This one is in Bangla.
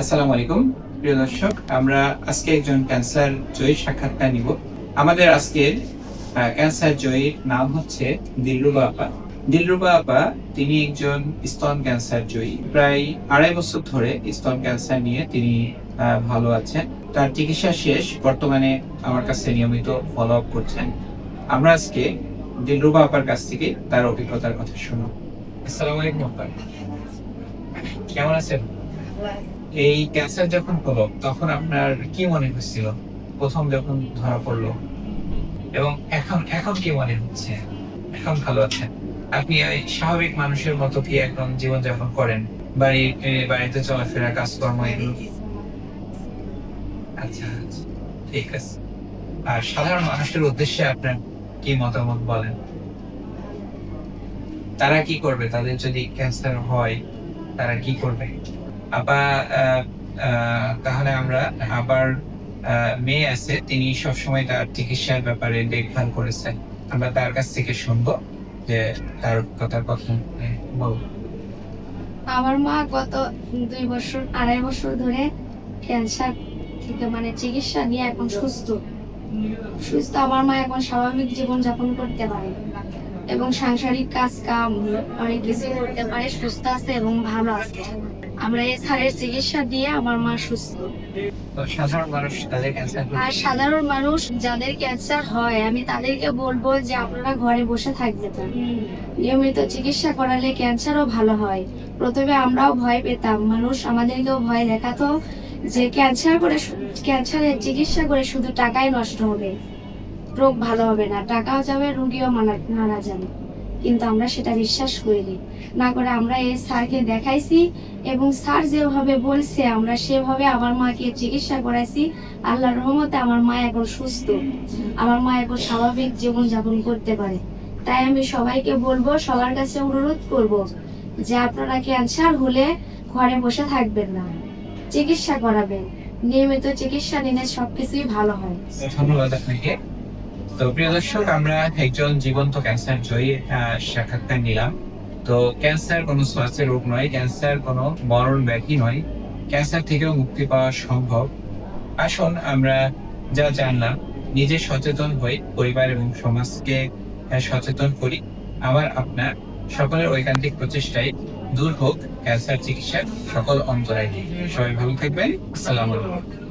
আসসালামু আলাইকুম, প্রিয় দর্শক, আমরা আজকে একজন ক্যান্সার জয়ী সাক্ষাৎকার নিব। আমাদের আজকের ক্যান্সার জয়ীর নাম হচ্ছে দিলরুবা আপা। দিলরুবা আপা, তিনি একজন স্তন ক্যান্সার জয়ী। প্রায় আড়াই বছর ধরে স্তন ক্যান্সার নিয়ে তিনি ভালো আছেন। তার চিকিৎসা শেষ, বর্তমানে আমার কাছে নিয়মিত ফলো আপ করছেন। আমরা আজকে দিলরুবা আপার কাছ থেকে তার অভিজ্ঞতার কথা শুনব। আসসালামু আলাইকুম আপা। কেমন আছেন? এই ক্যান্সার যখন হলো তখন আপনার কি মনে হচ্ছিল? প্রথম যখন ধরা পড়ল? এবং এখন এখন কি মনে হচ্ছে? এখন ভালো আছেন? আপনি স্বাভাবিক মানুষের মতো কি এখন জীবনযাপন করেন? বাড়ি বাড়িতে চলাফেরা কাজকর্ম এগুলো? আচ্ছা আচ্ছা, ঠিক আছে। আর সাধারণ মানুষের উদ্দেশ্যে আপনার কি মতামত বলেন? তারা কি করবে? তাদের যদি ক্যান্সার হয় তারা কি করবে? আহ, তাহলে আমরা আবার মেয়ে আছে তিনি সবসময় তার চিকিৎসার ব্যাপারে দেখভাল করেছেন। আমরা তার কাছ থেকে শুনব যে তার কথার কথা আহ, বলব। আমার মা গত দুই বছর আড়াই বছর ধরে ক্যান্সার থেকে মানে চিকিৎসা নিয়ে এখন সুস্থ। সুস্থ আমার মা এখন স্বাভাবিক জীবন যাপন করতে পারে এবং সাংসারিক কাজ কাম অনেক কিছু করতে পারে সুস্থ আছে এবং ভালো আছে। আমরা এই স্যারের চিকিৎসা দিয়ে আমার মা সুস্থ। আর সাধারণ মানুষ যাদের ক্যান্সার হয় আমি তাদেরকে বলব যে আপনারা ঘরে বসে থাকবে না নিয়মিত চিকিৎসা করালে ক্যান্সারও ভালো হয়। প্রথমে আমরাও ভয় পেতাম। মানুষ আমাদেরকেও ভয় দেখাতো যে ক্যান্সার করে ক্যান্সারের চিকিৎসা করে শুধু টাকাই নষ্ট হবে। রোগ ভালো হবে না টাকাও যাবে রোগীও মারা মারা যাবে। কিন্তু আমরা সেটা বিশ্বাস করিনি। না করে আমরা এই স্যারকে দেখাইছি এবং স্যার যেভাবে বলছে, আমরা সেভাবে আমার মাকে চিকিৎসা করাইছি। আল্লাহর রহমতে আমার মা এখন সুস্থ। আমার মা এখন স্বাভাবিক জীবন যাপন করতে পারে। তাই আমি সবাইকে বলব, সবার কাছে অনুরোধ করব যে আপনারা ক্যান্সার হলে ঘরে বসে থাকবেন না। চিকিৎসা করাবেন। নিয়মিত চিকিৎসা নিলে সবকিছুই ভালো হয়। ধন্যবাদ আপনাকে। তো প্রিয় দর্শক, আমরা একজন জীবন্ত ক্যান্সার জয়ী সাক্ষাৎকার নিলাম। তো ক্যান্সার কোনো স্বাস্থ্যের রোগ নয় ক্যান্সার কোনো মরণ ব্যাধি নয়। ক্যান্সার থেকেও মুক্তি পাওয়া সম্ভব। আসুন আমরা যা জানলাম, নিজে সচেতন হই, পরিবার এবং সমাজকে সচেতন করি। আবার আপনার সকলের ঐকান্তিক প্রচেষ্টায় দূর হোক ক্যান্সার চিকিৎসার সকল অন্তরায় সবাই ভালো থাকবেন। আসসালামু আলাইকুম।